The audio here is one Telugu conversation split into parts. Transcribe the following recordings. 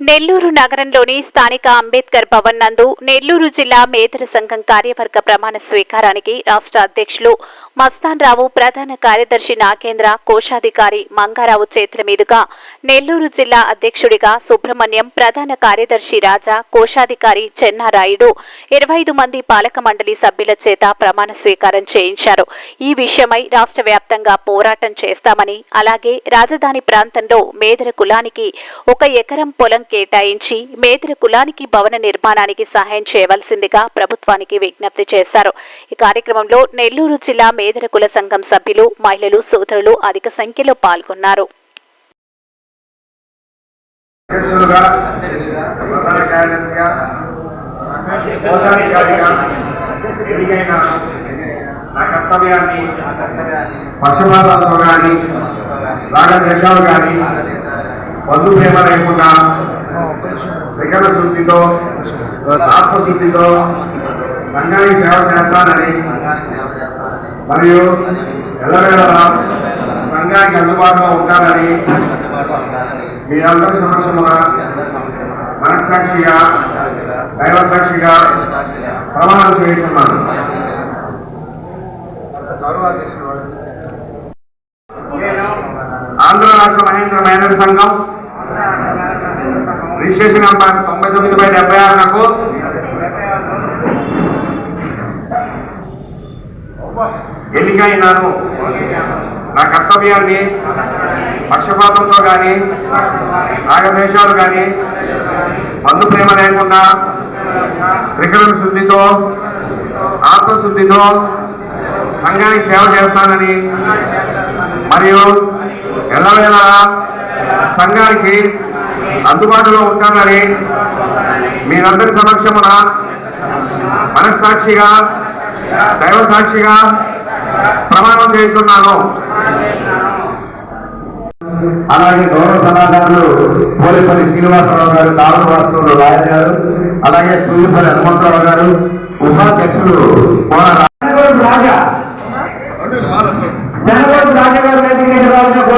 నెల్లూరు నగరంలోని స్థానిక అంబేద్కర్ భవన్ నందు నెల్లూరు జిల్లా మేధర సంఘం కార్యవర్గ ప్రమాణ స్వీకారానికి రాష్ట్ర అధ్యక్షులు మస్తాన్ రావు ప్రధాన కార్యదర్శి నాగేంద్ర కోశాధికారి మంగారావు చేతుల మీదుగా నెల్లూరు జిల్లా అధ్యక్షుడిగా సుబ్రహ్మణ్యం ప్రధాన కార్యదర్శి రాజా కోశాధికారి చెన్నారాయుడు ఇరవై ఐదు మంది పాలక మండలి సభ్యుల చేత ప్రమాణ స్వీకారం చేయించారు. ఈ విషయమై రాష్ట్ర వ్యాప్తంగా పోరాటం చేస్తామని అలాగే రాజధాని ప్రాంతంలో మేధర కులానికి ఒక ఎకరం పొలం కేటాయించి మేదర కులానికి భవన నిర్మాణానికి సహాయం చేయవలసిందిగా ప్రభుత్వానికి విజ్ఞప్తి చేశారు. ఈ కార్యక్రమంలో నెల్లూరు జిల్లా మేదర కుల సంఘం సభ్యులు మహిళలు సోదరులు అధిక సంఖ్యలో పాల్గొన్నారు. అధ్యక్షులుగా ప్రధాన కార్యదర్శిగా కోశాధికారిగా ఎన్నికైన నా కర్తవ్యాన్ని పక్షపాతంతో కానీ రాగద్వేషాలు కానీ బంధు ప్రేమ లేకుండా వికట శుద్ధితో ఆత్మశుద్ధితో సంఘానికి సేవ చేస్తానని. మరియు ఎల్లవేళలా సంఘానికి అందుబాటులో ఉంటానని. మీరందరి సమక్షమున మనస్సాక్షిగా దైవ సాక్షిగా ప్రమాణం చేయించున్నాను. ఆంధ్ర రాష్ట్ర మహేంద్ర మైనర్ సంఘం రిజిస్ట్రేషన్ నంబర్ తొంభై తొమ్మిది బై డెబ్బై ఆరు నాకు. ఎన్నికైనాను. నా కర్తవ్యాన్ని పక్షపాతంతో కానీ రాగద్వేషాలు కానీ బంధు ప్రేమ లేకుండా త్రికరణ శుద్ధితో ఆత్మశుద్ధితో సంఘానికి సేవ చేస్తానని మరియు ఎల్లవేళ సంఘానికి అందుబాటులో ఉంటానని మీరందరి సమక్షమున మనస్సాక్షిగా దైవ సాక్షిగా ప్రమాణం చేయించున్నాను. అలాగే గౌరవ సలహాదారులు పోలేపల్లి శ్రీనివాసరావు గారు కావల వాసులు రాయ గారు అలాగే సూర్యపల్లి హనుమంతరావు గారు ఉపాధ్యక్షులు రాజా. రాజా గారు వేదిక మీద రావాలని కోరు-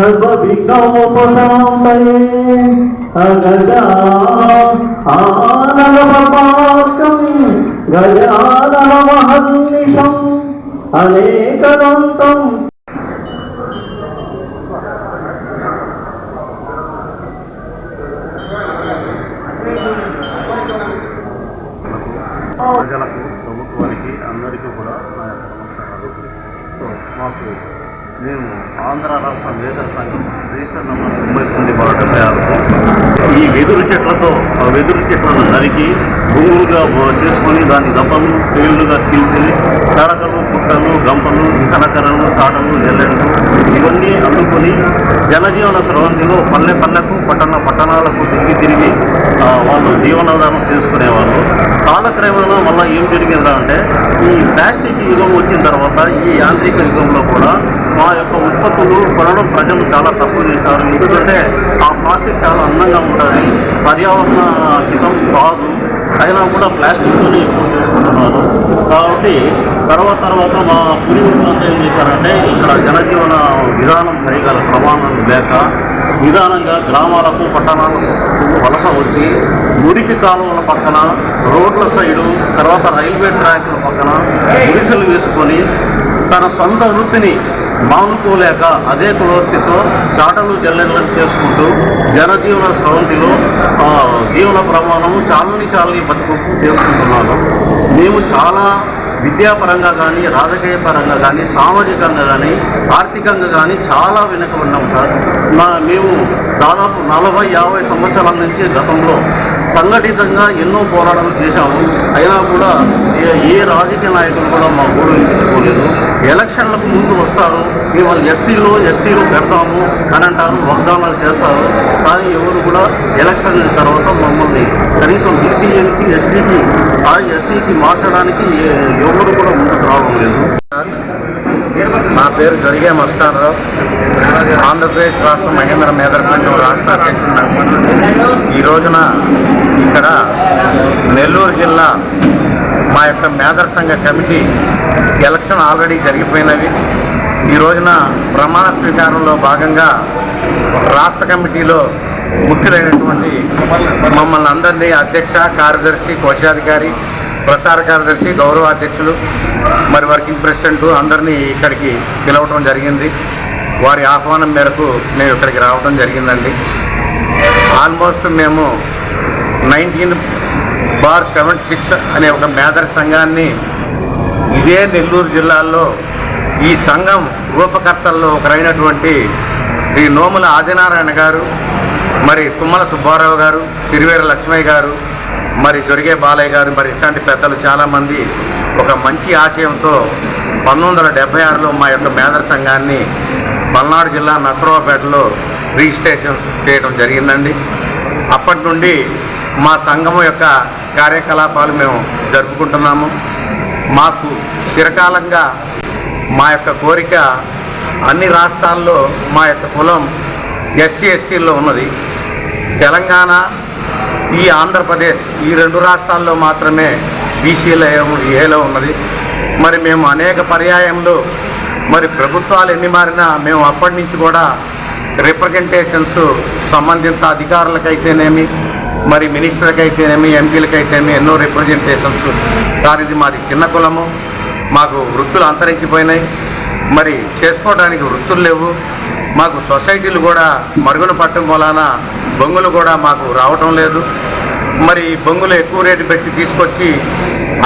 సర్వవిఘ్నోపశాంతయే అగజా ఆనలపమార్గం గజానన మహర్నిశం. అనేకదంతం. ప్రజలకు ప్రభుత్వానికి అందరికీ కూడా నా యొక్క నమస్కారాలు. సో మాకు మేము ఆంధ్ర రాష్ట్ర వేదర సంఘం రిజిస్టర్ నెంబర్ తొంభై తొమ్మిది బాగా ఈ వెదురు చెట్లతో ఆ వెదురు చెట్లను నరికి భూములుగా చేసుకొని దాని దప్పలు పేలుగా చీల్చి తడకలు పుట్టలు గంపలు విసనకరలు తాటలు జల్లెడలు ఇవన్నీ అందుకొని జనజీవన స్రవంతిలో పల్లె పల్లెకు పట్టణ పట్టణాలకు తిరిగి తిరిగి వాళ్ళు జీవనాధారం చేసుకునేవాళ్ళు. కాలక్రమేణా మళ్ళీ ఏం జరిగిందా అంటే ఈ ప్లాస్టిక్ యుగం వచ్చిన తర్వాత ఈ యాంత్రిక యుగంలో కూడా మా యొక్క ఉత్పత్తులు కొనడం ప్రజలు చాలా తక్కువ చేశారు. ఎందుకంటే ఆ ప్లాస్టిక్ చాలా అందంగా ఉంటుంది. పర్యావరణ హితం కాదు. అయినా కూడా ప్లాస్టిక్ని ఎక్కువ చేసుకుంటున్నారు. కాబట్టి తర్వాత తర్వాత మా పూర్వీకులంతా ఏం చేశారంటే ఇక్కడ జనజీవన విధానం సరిగల ప్రమాణాలు లేక నిదానంగా గ్రామాలకు పట్టణాలకు వలస వచ్చి మురికి కాలువల పక్కన రోడ్ల సైడు తర్వాత రైల్వే ట్రాక్ల పక్కన గుడిసెలు వేసుకొని తన సొంత వృత్తిని మానుకోలేక అదే కులవృత్తితో చాటలు జల్లెళ్ళని చేసుకుంటూ జనజీవన స్రవంతిలో జీవన ప్రమాణము చాలని చాలని బతుకు చేసుకుంటున్నాను మేము చాలా విద్యాపరంగా కానీ రాజకీయ పరంగా కానీ సామాజికంగా కానీ ఆర్థికంగా కానీ చాలా వెనుక ఉన్నాం సార్. మా మేము దాదాపు నలభై యాభై సంవత్సరాల నుంచి గతంలో సంఘటితంగా ఎన్నో పోరాటాలు చేశాము. అయినా కూడా ఏ- రాజకీయ నాయకులు కూడా మా గోడు వినిపించుకోలేదు. ఎలక్షన్లకు ముందు వస్తారు. మేము ఎస్టీలో ఎస్టీలో పెడతాము అని అంటారు వాగ్దానాలు చేస్తారు. కానీ ఎవరు కూడా ఎలక్షన్ తర్వాత మమ్మల్ని కనీసం బీసీ ఎస్టీకి ఆ ఎస్సీకి మార్చడానికి ఎవరు కూడా ముందుకు రావడం లేదు. నా పేరు జరిగే మస్తానరావు. ఆంధ్రప్రదేశ్ రాష్ట్ర మహేంద్ర మేధర్ సంఘం రాష్ట్ర అధ్యక్షుడు ఈ రోజున ఇక్కడ నెల్లూరు జిల్లా మా యొక్క మేధర్ సంఘ కమిటీ ఎలక్షన్ ఆల్రెడీ జరిగిపోయినవి. ఈ రోజున ప్రమాణ స్వీకారంలో భాగంగా రాష్ట్ర కమిటీలో ముఖ్యులైనటువంటి మమ్మల్ని అందరినీ అధ్యక్ష కార్యదర్శి కోశాధికారి ప్రచార కార్యదర్శి గౌరవ అధ్యక్షులు మరి వర్కింగ్ ప్రెసిడెంట్ అందరినీ ఇక్కడికి పిలవటం జరిగింది. వారి ఆహ్వానం మేరకు మేము ఇక్కడికి రావడం జరిగిందండి. ఆల్మోస్ట్ మేము నైన్టీన్ బార్ సెవెంటీ సిక్స్ అనే ఒక మేధర్ సంఘాన్ని ఇదే నెల్లూరు జిల్లాలో ఈ సంఘం రూపకర్తల్లో ఒకరైనటువంటి శ్రీ నోముల ఆదినారాయణ గారు మరి తుమ్మల సుబ్బారావు గారు సిరివేర లక్ష్మయ్య గారు మరి దొరిగే బాలయ్య గారు మరి ఇట్లాంటి పెద్దలు చాలామంది ఒక మంచి ఆశయంతో పంతొమ్మిది వందల డెబ్బై ఆరులో మా యొక్క మేదర్ సంఘాన్ని పల్నాడు జిల్లా నసరావుపేటలో రిజిస్ట్రేషన్ చేయడం జరిగిందండి. అప్పటి నుండి మా సంఘం యొక్క కార్యకలాపాలు మేము జరుపుకుంటున్నాము. మాకు చిరకాలంగా మా యొక్క కోరిక అన్ని రాష్ట్రాల్లో మా యొక్క కులం ఎస్టీ ఎస్టీల్లో ఉన్నది. తెలంగాణ ఈ ఆంధ్రప్రదేశ్ ఈ రెండు రాష్ట్రాల్లో మాత్రమే బీసీల ఏలో ఉన్నది. మరి మేము అనేక పర్యాయంలో మరి ప్రభుత్వాలు ఎన్ని మారినా మేము అప్పటి నుంచి కూడా రిప్రజెంటేషన్స్ సంబంధిత అధికారులకైతేనేమి మరి మినిస్టర్కి అయితేనేమి ఎంపీలకి అయితేనేమి ఎన్నో రిప్రజెంటేషన్స్ సార్ ఇది మాది చిన్న కులము. మాకు వృత్తులు అంతరించిపోయినాయి. మరి చేసుకోవడానికి వృత్తులు లేవు. మాకు సొసైటీలు కూడా మరుగున పట్టడం వలన బొంగులు కూడా మాకు రావటం లేదు. మరి బొంగులు ఎక్కువ రేటు పెట్టి తీసుకొచ్చి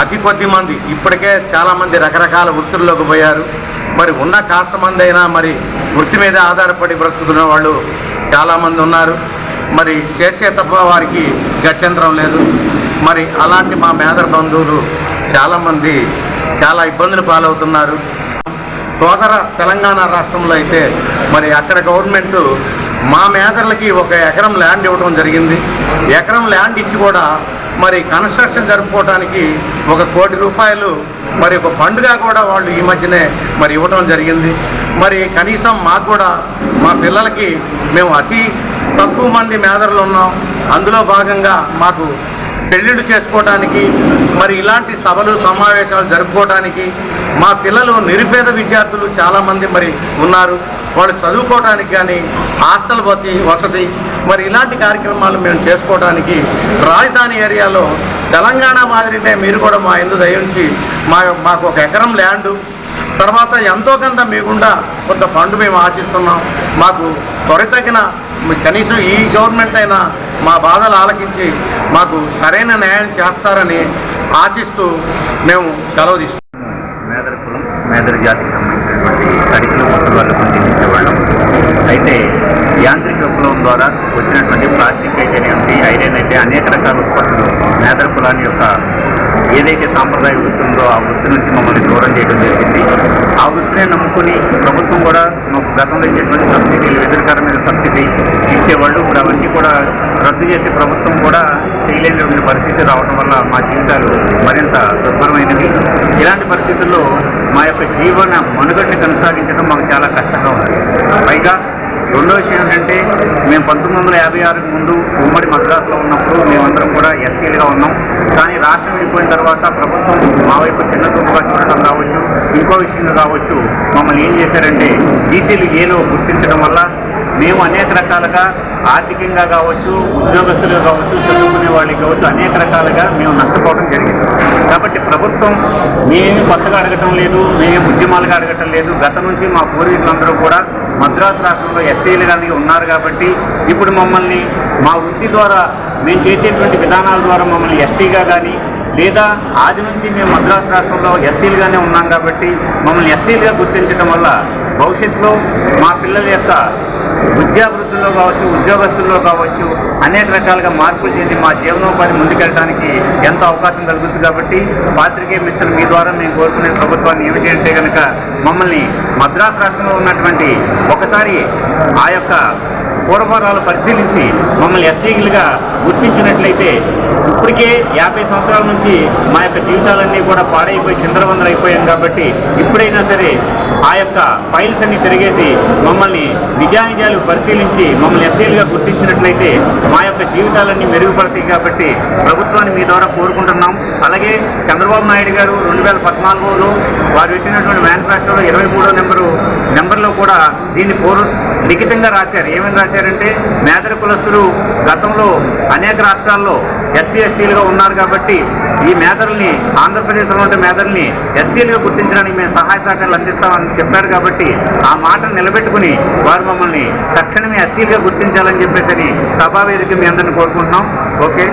అతి కొద్ది మంది ఇప్పటికే చాలామంది రకరకాల వృత్తుల్లోకి పోయారు. మరి ఉన్న కాస్త మంది అయినా మరి వృత్తి మీద ఆధారపడి బ్రతుకుతున్న వాళ్ళు చాలామంది ఉన్నారు. మరి చేసే తప్ప వారికి గత్యంతరం లేదు. మరి అలాంటి మా మేదర బంధువులు చాలామంది చాలా ఇబ్బందులు పాలవుతున్నారు. సోదర తెలంగాణ రాష్ట్రంలో అయితే మరి అక్కడ గవర్నమెంట్ మా మేదర్లకి ఒక ఎకరం ల్యాండ్ ఇవ్వడం జరిగింది. ఎకరం ల్యాండ్ ఇచ్చి కూడా మరి కన్స్ట్రక్షన్ జరుపుకోవడానికి ఒక కోటి రూపాయలు మరి ఒక ఫండ్గా కూడా వాళ్ళు ఈ మధ్యనే మరి ఇవ్వడం జరిగింది. మరి కనీసం మాకు కూడా మా పిల్లలకి మేము అతి తక్కువ మంది మేదరులు ఉన్నాం. అందులో భాగంగా మాకు పెళ్ళిళ్ళు చేసుకోవడానికి మరి ఇలాంటి సభలు సమావేశాలు జరుపుకోవడానికి మా పిల్లలు నిరుపేద విద్యార్థులు చాలామంది మరి ఉన్నారు. వాళ్ళు చదువుకోవడానికి కానీ హాస్టల్ వసతి వసతి మరి ఇలాంటి కార్యక్రమాలు మేము చేసుకోవడానికి రాజధాని ఏరియాలో తెలంగాణ మాదిరినే మీరు కూడా మా ఎందు దయించి మా మాకు ఒక ఎకరం ల్యాండు తర్వాత ఎంతో కొంత మీకుండా కొంత ఫండ్ మేము ఆశిస్తున్నాం. మాకు త్వరితగిన కనీసం ఈ గవర్నమెంట్ అయినా మా బాధలు ఆలకించి మాకు సరైన న్యాయం చేస్తారని ఆశిస్తూ మేము సెలవు తీసుకున్నాము మేదరి కులం మేదరి జాతికి సంబంధించినటువంటి తడికలు వాళ్ళు. పనిచేసేవాళ్ళం అయితే యాంత్రిక విప్లవం ద్వారా వచ్చినటువంటి ప్లాస్టిక్ అయితే ఐరన్ అయితే అనేక రకాల ఉత్పత్తులు మేదర్ కులాన్ని యొక్క ఏదైతే సాంప్రదాయ వృత్తి ఉందో ఆ వృత్తి నుంచి మమ్మల్ని దూరం చేయడం జరిగింది ఆ వృత్తిని నమ్ముకుని ప్రభుత్వం కూడా మాకు గతంలో ఇచ్చేటువంటి సబ్సిడీలు ఎదురుకరమైన సబ్సిడీ ఇచ్చేవాళ్ళు ఇప్పుడు అవన్నీ కూడా రద్దు చేసి ప్రభుత్వం కూడా చేయలేనటువంటి పరిస్థితి రావడం వల్ల మా జీవితాలు మరింత దుర్భరమైనవి. ఇలాంటి పరిస్థితుల్లో మా యొక్క జీవన మనుగడని కొనసాగించడం మాకు చాలా కష్టంగా ఉంది. పైగా రెండో విషయం ఏంటంటే పంతొమ్మిది వందల యాభై ఆరుకు ముందు ఉమ్మడి మద్రాసులో ఉన్నప్పుడు మేమందరం కూడా ఎస్సీలుగా ఉన్నాం. కానీ రాష్ట్రం విడిపోయిన తర్వాత ప్రభుత్వం మా వైపు చిన్న చూపుగా చూడటం కావచ్చు ఇంకో విషయంగా కావచ్చు మమ్మల్ని ఏం చేశారంటే బీసీలు ఏలో గుర్తించడం వల్ల మేము అనేక రకాలుగా ఆర్థికంగా కావచ్చు ఉద్యోగస్తులుగా కావచ్చు చదువుకునే వాళ్ళకి కావచ్చు అనేక రకాలుగా మేము నష్టపోవడం జరిగింది. కాబట్టి ప్రభుత్వం మేము కొత్తగా అడగటం లేదు మేము ఉద్యమాలుగా అడగటం లేదు. గత నుంచి మా పూర్వీకులందరూ కూడా మద్రాసు రాష్ట్రంలో ఎస్సీలు కానీ ఉన్నారు కాబట్టి ఇప్పుడు మమ్మల్ని మా వృత్తి ద్వారా మేము చేసేటువంటి విధానాల ద్వారా మమ్మల్ని ఎస్టీగా కానీ లేదా ఆది నుంచి మేము మద్రాసు రాష్ట్రంలో ఎస్సీలుగానే ఉన్నాం కాబట్టి మమ్మల్ని ఎస్సీలుగా గుర్తించడం వల్ల భవిష్యత్తులో మా పిల్లల యొక్క విద్యాభివృద్ధిలో కావచ్చు ఉద్యోగస్తుల్లో కావచ్చు అనేక రకాలుగా మార్పులు చెంది మా జీవనోపాధి ముందుకెళ్ళడానికి ఎంతో అవకాశం కలుగుతుంది కాబట్టి పాత్రికేయ మిత్రులు మీ ద్వారా మేము కోరుకునే ప్రభుత్వాన్ని ఏమిటి అంటే కనుక మమ్మల్ని మద్రాసు రాష్ట్రంలో ఉన్నటువంటి ఒకసారి ఆ యొక్క పూర్వపరాలు పరిశీలించి మమ్మల్ని ఎస్సీలుగా గుర్తించినట్లయితే ఇప్పటికే యాభై సంవత్సరాల నుంచి మా యొక్క జీవితాలన్నీ కూడా పాడైపోయి చిందరవందర అయిపోయాం కాబట్టి ఇప్పుడైనా సరే ఆ యొక్క ఫైల్స్ అన్ని తిరిగేసి మమ్మల్ని నిజానిజాలు పరిశీలించి మమ్మల్ని ఎస్సీలుగా గుర్తించినట్లయితే మా యొక్క జీవితాలన్నీ మెరుగుపడతాయి కాబట్టి ప్రభుత్వాన్ని మీ ద్వారా కోరుకుంటున్నాం. అలాగే చంద్రబాబు నాయుడు గారు రెండు వేల పద్నాలుగులో వారు పెట్టినటువంటి మేనిఫెస్టోలో ఇరవై మూడో నెంబరు నెంబర్లో కూడా దీన్ని పూర్వ లిఖితంగా రాశారు. ఏమని చేశారంటే మేదర కులస్తులు గతంలో అనేక రాష్ట్రాల్లో ఎస్సీ ఎస్టీలుగా ఉన్నారు కాబట్టి ఈ మేదల్ని ఆంధ్రప్రదేశ్లో ఉండే మేదల్ని ఎస్సీలుగా గుర్తించడానికి మేము సహాయ సహకారాలు అందిస్తామని చెప్పారు కాబట్టి ఆ మాటను నిలబెట్టుకుని వారు మమ్మల్ని తక్షణమే ఎస్సీలుగా గుర్తించాలని చెప్పేసి సభా వేదిక మీ అందరిని కోరుకుంటున్నాం. ఓకే.